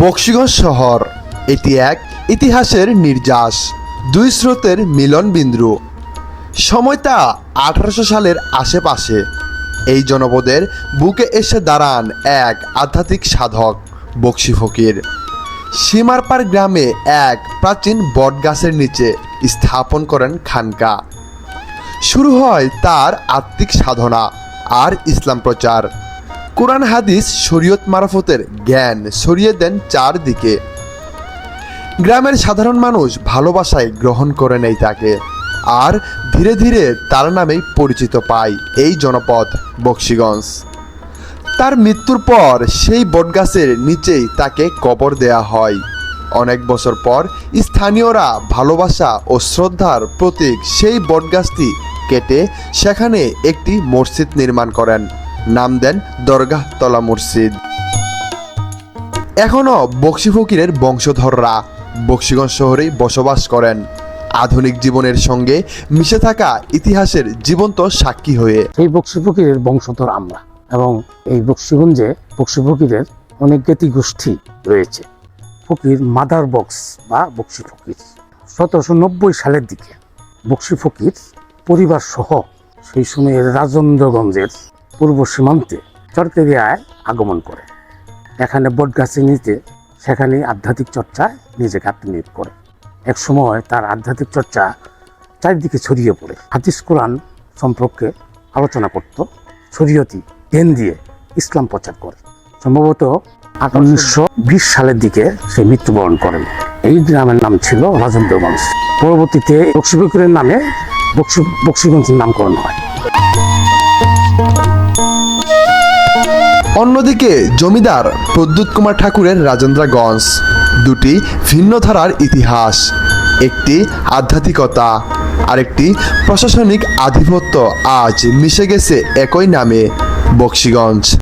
বক্সিগঞ্জ শহর। এটি এক ইতিহাসের নির্যাস, দুই স্রোতের মিলন বিন্দু সময়টা আঠারোশো সালের আশেপাশে। এই জনপদের বুকে এসে দাঁড়ান এক আধ্যাত্মিক সাধক, বক্সি ফকির। সীমারপাড় গ্রামে এক প্রাচীন বটগাছের নিচে স্থাপন করেন খানকা। শুরু হয় তার আত্মিক সাধনা আর ইসলাম প্রচার। কোরআন হাদিস শরীয়ত মারফতের জ্ঞান ছড়িয়ে দেন চারদিকে। গ্রামের সাধারণ মানুষ ভালোবাসায় গ্রহণ করে নেই তাকে, আর ধীরে ধীরে তার নামেই পরিচিত পায় এই জনপদ বক্সিগঞ্জ। তার মৃত্যুর পর সেই বটগাছের নিচেই তাকে কবর দেয়া হয়। অনেক বছর পর স্থানীয়রা ভালোবাসা ও শ্রদ্ধার প্রতীক সেই বটগাছটি কেটে সেখানে একটি মসজিদ নির্মাণ করেন। নাম দেন দরগাহতলা মসজিদ। এখনও বক্সি ফকিরের বংশধররা বক্সিগঞ্জ শহরেই বসবাস করেন। আধুনিক জীবনের সঙ্গে মিশে থাকা ইতিহাসের জীবন্ত সাক্ষী হয়ে। সেই বক্সি ফকিরের বংশধর আমরা এবং এই বক্সিগঞ্জে বক্সি ফকিরের অনেক জ্ঞাতি গোষ্ঠী রয়েছে। ফকির মাদার বক্স বা বক্সি ফকির। সতেরোশো নব্বই সালের দিকে বক্সি ফকির পরিবার সহ সেই সময়ের রাজেন্দ্রগঞ্জের পূর্ব সীমান্তে চরকেরিয়ায় আগমন করে। এখানে বটগাছের নিচে সেখানে আধ্যাত্মিক চর্চায় নিজেকে আত্মনিয়োগ করে। এক সময় তার আধ্যাত্মিক চর্চা চারিদিকে ছড়িয়ে পড়ে। হাদিস কোরআন সম্পর্কে আলোচনা করত, শরীয়তি জ্ঞান দিয়ে ইসলাম প্রচার করে। সম্ভবত উনিশশো বিশ সালের দিকে সে মৃত্যুবরণ করেন এই গ্রামের নাম ছিল রাজেন্দ্রগঞ্জ। পরবর্তীতে বক্সিবকুরের নামে বক্সি বক্সিগঞ্জের নামকরণ হয়। অন্যদিকে জমিদার প্রদ্যুৎ কুমার ঠাকুরের রাজেন্দ্রাগঞ্জ। দুটি ভিন্ন ধারার ইতিহাস, একটি আধ্যাত্মিকতা, আরেকটি প্রশাসনিক আধিপত্য আজ মিশে গেছে একই নামে বক্সিগঞ্জ।